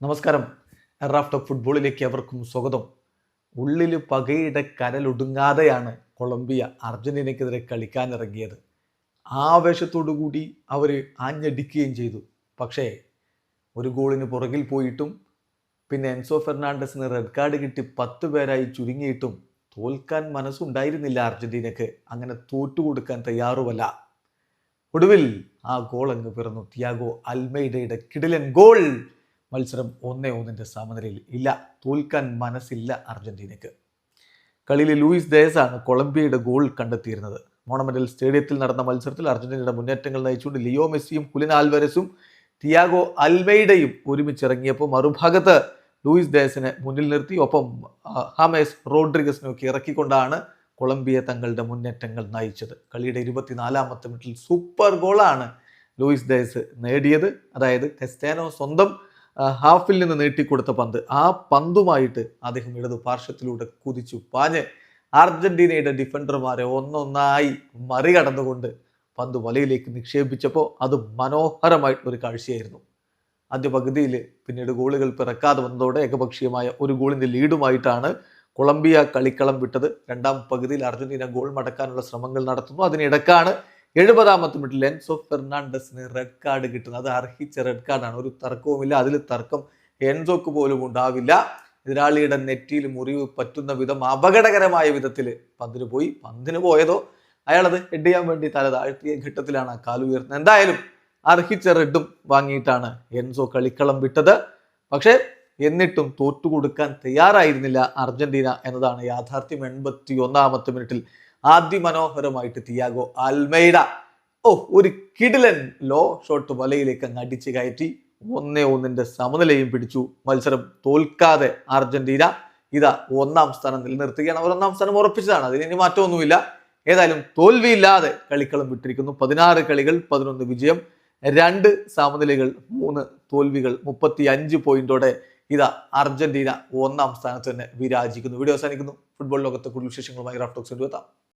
നമസ്കാരം. Raft of ഫുട്ബോളിലേക്ക് അവർക്കും സ്വാഗതം. ഉള്ളിൽ പകയുടെ കരലൊടുങ്ങാതെയാണ് കൊളംബിയ അർജന്റീനയ്ക്കെതിരെ കളിക്കാനിറങ്ങിയത്. ആവേശത്തോടു കൂടി അവർ ആഞ്ഞടിക്കുകയും ചെയ്തു. പക്ഷേ ഒരു ഗോളിന് പുറകിൽ പോയിട്ടും പിന്നെ എൻസോ ഫെർണാണ്ടസിന് റെഡ് കാർഡ് കിട്ടി പത്ത് പേരായി ചുരുങ്ങിയിട്ടും തോൽക്കാൻ മനസ്സുണ്ടായിരുന്നില്ല അർജന്റീനക്ക് അങ്ങനെ തോറ്റുകൊടുക്കാൻ തയ്യാറുമല്ല. ഒടുവിൽ ആ ഗോൾ അങ്ങ് പിറന്നു. തിയാഗോ അൽമൈഡയുടെ കിടിലൻ ഗോൾ! മത്സരം ഒന്നേ ഒന്നിന്റെ സമനിലയിൽ ഇല്ല. തോൽക്കാൻ മനസ്സില്ല അർജന്റീനയ്ക്ക്. കളിയിലെ ലൂയിസ് ദേസാണ് കൊളംബിയയുടെ ഗോൾ കണ്ടെത്തിയിരുന്നത്. മോണമെന്റൽ സ്റ്റേഡിയത്തിൽ നടന്ന മത്സരത്തിൽ അർജന്റീനയുടെ മുന്നേറ്റങ്ങൾ നയിച്ചുകൊണ്ട് ലിയോ മെസ്സിയും കുലിൻ ആൽവരസും തിയാഗോ അൽവൈഡയും ഒരുമിച്ചിറങ്ങിയപ്പോൾ മറുഭാഗത്ത് ലൂയിസ് ഡയസിനെ മുന്നിൽ നിർത്തി. ഒപ്പം ഹാമേസ് റോഡ്രിഗസിനൊക്കെ ഇറക്കിക്കൊണ്ടാണ് കൊളംബിയ തങ്ങളുടെ മുന്നേറ്റങ്ങൾ നയിച്ചത്. കളിയുടെ ഇരുപത്തിനാലാമത്തെ മിനിറ്റിൽ സൂപ്പർ ഗോളാണ് ലൂയിസ് ഡയസ് നേടിയത്. അതായത് ക്രിസ്ത്യാനോ സ്വന്തം ഹാഫിൽ നിന്ന് നീട്ടിക്കൊടുത്ത പന്ത്. ആ പന്തുമായിട്ട് അദ്ദേഹം ഇടതു പാർശ്വത്തിലൂടെ കുതിച്ചു. പാഞ്ഞ് അർജന്റീനയുടെ ഡിഫൻഡർമാരെ ഒന്നൊന്നായി മറികടന്നുകൊണ്ട് പന്ത് വലയിലേക്ക് നിക്ഷേപിച്ചപ്പോൾ അത് മനോഹരമായിട്ടുള്ള ഒരു കാഴ്ചയായിരുന്നു. ആദ്യ പകുതിയിൽ പിന്നീട് ഗോളുകൾ പിറക്കാതെ വന്നതോടെ ഏകപക്ഷീയമായ ഒരു ഗോളിന്റെ ലീഡുമായിട്ടാണ് കൊളംബിയ കളിക്കളം വിട്ടത്. രണ്ടാം പകുതിയിൽ അർജന്റീന ഗോൾ മടക്കാനുള്ള ശ്രമങ്ങൾ നടത്തുന്നു. അതിനിടക്കാണ് എഴുപതാമത്തെ മിനിറ്റിൽ എൻസോ ഫെർണാണ്ടസിന് റെഡ് കാർഡ് കിട്ടുന്നത് അത് അർഹിച്ച റെഡ് കാർഡാണ് ഒരു തർക്കവുമില്ല. അതിൽ തർക്കം എൻസോക്ക് പോലും ഉണ്ടാവില്ല. എതിരാളിയുടെ നെറ്റിയിൽ മുറിവ് പറ്റുന്ന വിധം അപകടകരമായ വിധത്തിൽ പന്തിന് പോയി. പന്തിന് പോയതോ? അയാളത് ഹെഡ് ചെയ്യാൻ വേണ്ടി തല താഴ്ത്തിയ ഘട്ടത്തിലാണ് കാലുയർന്നത് എന്തായാലും അർഹിച്ച റെഡും വാങ്ങിയിട്ടാണ് എൻസോ കളിക്കളം വിട്ടത്. പക്ഷേ എന്നിട്ടും തോറ്റുകൊടുക്കാൻ തയ്യാറായിരുന്നില്ല അർജന്റീന എന്നതാണ് യാഥാർത്ഥ്യം. എൺപത്തി ഒന്നാമത്തെ മിനിറ്റിൽ അതിമനോഹരമായിട്ട് തിയാഗോ അൽമൈഡ ഓ ഒരു കിടിലൻ ലോ ഷോട്ട് വലയിലേക്ക് അങ്ങ് അടിച്ച് കയറ്റി ഒന്നേ ഒന്നിന്റെ സമനിലയും പിടിച്ചു. മത്സരം തോൽക്കാതെ അർജന്റീന ഇതാ ഒന്നാം സ്ഥാനം നിലനിർത്തുകയാണ്. അവർ ഒന്നാം സ്ഥാനം ഉറപ്പിച്ചതാണ്. അതിന് ഇനി മാറ്റമൊന്നുമില്ല. ഏതായാലും തോൽവിയില്ലാതെ കളിക്കളം വിട്ടിരിക്കുന്നു. പതിനാറ് കളികൾ പതിനൊന്ന് വിജയം രണ്ട് സമനിലകൾ മൂന്ന് തോൽവികൾ മുപ്പത്തി അഞ്ച് പോയിന്റോടെ ഇതാ അർജന്റീന ഒന്നാം സ്ഥാനത്ത് തന്നെ വിരാജിക്കുന്നു. വീഡിയോ അവസാനിക്കുന്നു. ഫുട്ബോൾ ലോകത്തെ കൂടുതൽ വിശേഷങ്ങളുമായി റാഫ്റ്റോക്സ് എത്താം.